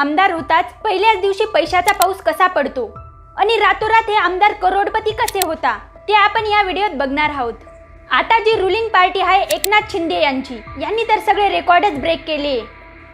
आमदार होताच पहिल्याच दिवशी पैशाचा पाऊस कसा पडतो? आणि रातोरात हे आमदार करोडपती कसे होता? ते आपण या व्हिडिओत बघणार आहोत. आता जी रुलिंग पार्टी आहे एकनाथ शिंदे यांची यांनी तर सगळे रेकॉर्डच ब्रेक केले.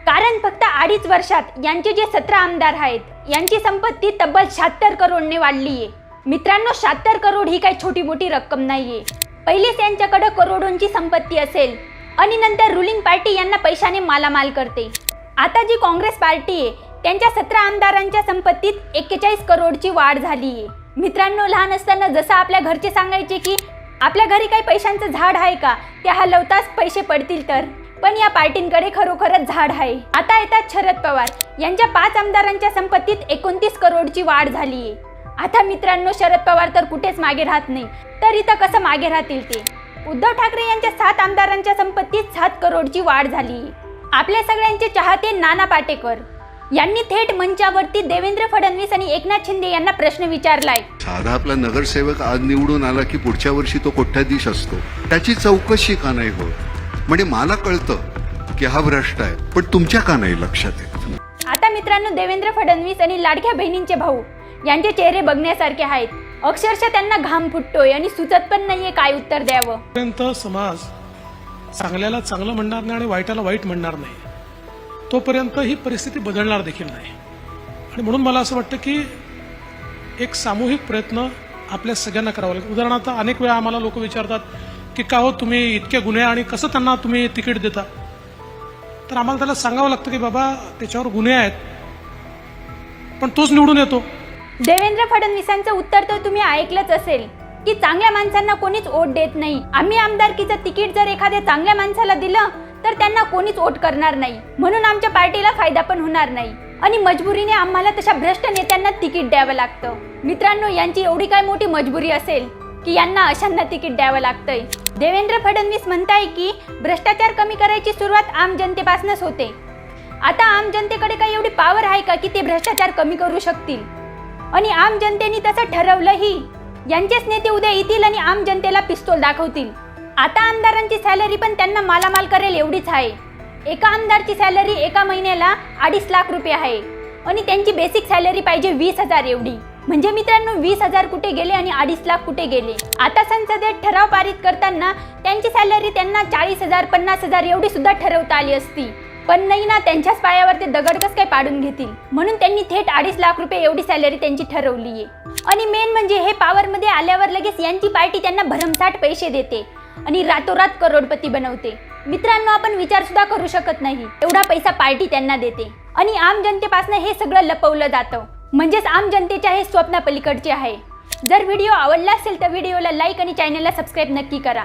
कारण फक्त अडीच वर्षात यांचे जे सतरा आमदार आहेत यांची संपत्ती तब्बल शहात्तर करोडने वाढली आहे. मित्रांनो शहात्तर करोड ही काही छोटी मोठी रक्कम नाही आहे पहिलेच यांच्याकडे करोडोंची संपत्ती असेल. आणि नंतर रुलिंग पार्टी यांना पैशाने मालामाल करते. आता जी काँग्रेस पार्टी आहे त्यांच्या सतरा आमदारांच्या संपत्तीत एक्केचाळीस करोडची वाढ झाली आहे. मित्रांनो लहान असताना जसं आपल्या घरचे सांगायचे की आपल्या घरी काही पैशांचं झाड आहे का? ते हलवताच पैसे पडतील तर. पण या पार्टींकडे खरोखरच झाड आहे. आता येतात शरद पवार. यांच्या पाच आमदारांच्या संपत्तीत एकोणतीस करोडची वाढ झाली आहे. आता मित्रांनो शरद पवार तर कुठेच मागे राहत नाही. तर इथं कसं मागे राहतील ते? उद्धव ठाकरे यांच्या सात आमदारांच्या संपत्तीत सात करोडची वाढ झाली आहे. आपल्या सगळ्यांचे चाहते नाना पाटेकर. यांनी थेट मंचावरती देवेंद्र फडणवीस आणि एकनाथ शिंदे यांना प्रश्न विचारलाय. साधा आपला नगरसेवक आज निवडून आला की पुढच्या वर्षी तो कोट्याधीश असतो? त्याची चौकशी का नाही होत? म्हणजे मला कळतं की हा भ्रष्ट आहे पण तुमच्या का नाही लक्षात येत? आता मित्रांनो देवेंद्र फडणवीस आणि लाडक्या बहिणींचे भाऊ यांचे चेहरे बघण्यासारखे आहेत. अक्षरशः त्यांना घाम फुटतोय आणि सुचत पण नाहीये काय उत्तर द्यावं. समाज चांगल्याला चांगलं म्हणणार नाही आणि वाईटाला वाईट म्हणणार नाही. तोपर्यंत ही परिस्थिती बदलणार देखील नाही. आणि म्हणून मला असं वाटतं की एक सामूहिक प्रयत्न आपल्या सगळ्यांना करावा लागेल. उदाहरणार्थ अनेक वेळा आम्हाला लोक विचारतात की का हो तुम्ही इतके गुन्हे आणि कसं त्यांना तुम्ही तिकीट देता? तर आम्हाला त्याला सांगावं लागतं की बाबा त्याच्यावर गुन्हे आहेत पण तोच निवडून येतो. देवेंद्र फडणवीसांचं उत्तर तर तुम्ही ऐकलंच असेल. की चांगल्या माणसांना कोणीच वोट देत नाही. आम्ही आमदारकीचं तिकीट जर एखाद्या चांगल्या माणसाला दिलं तर त्यांना कोणीच वोट करणार नाही. म्हणून आमच्या पार्टीला फायदा पण होणार नाही. आणि मजबुरीने आम्हाला तशा भ्रष्ट नेत्यांना तिकीट द्यावं लागतं. मित्रांनो यांची एवढी काय मोठी मजबुरी असेल की यांना अशांना तिकीट द्यावं लागतंय. देवेंद्र फडणवीस म्हणताय की भ्रष्टाचार कमी करायची सुरुवात आम जनतेपासूनच होते. आता आम जनतेकडे काही एवढी पावर आहे का की ते भ्रष्टाचार कमी करू शकतील? आणि आम जनतेने तसं ठरवलंही यांचेच नेते उद्या येतील आणि आम जनतेला पिस्तोल दाखवतील. आता आमदारांची सॅलरी पण त्यांना मालामाल करेल एवढीच आहे. एका आमदारची सॅलरी एका महिन्याला अडीच लाख रुपये आहे. आणि त्यांची बेसिक सॅलरी पाहिजे वीस हजार एवढी. म्हणजे मित्रांनो वीस हजार कुठे गेले आणि अडीच लाख कुठे गेले? आता संसदेत ठराव पारित करताना त्यांची सॅलरी त्यांना चाळीस हजार पन्नास हजार एवढी सुद्धा ठरवता आली असती. पण नाही ना त्यांच्याच पायावर ते दगडकच काय पाडून घेतील? म्हणून त्यांनी थेट अडीच लाख रुपये एवढी सॅलरी त्यांची ठरवली आहे. आणि मेन म्हणजे हे पॉवरमध्ये आल्यावर लगेच यांची पार्टी त्यांना भरमसाठ पैसे देते आणि रातोरात करोडपती बनवते. मित्रांनो आपण विचार सुद्धा करू शकत नाही. एवढा पैसा पार्टी त्यांना देते. आणि आम जनतेपासून हे सगळं लपवलं जातं. म्हणजेच आम जनतेच्या हे स्वप्न पलीकडचे आहे. जर व्हिडिओ आवडला असेल तर व्हिडिओला लाईक आणि चॅनलला सबस्क्राईब नक्की करा.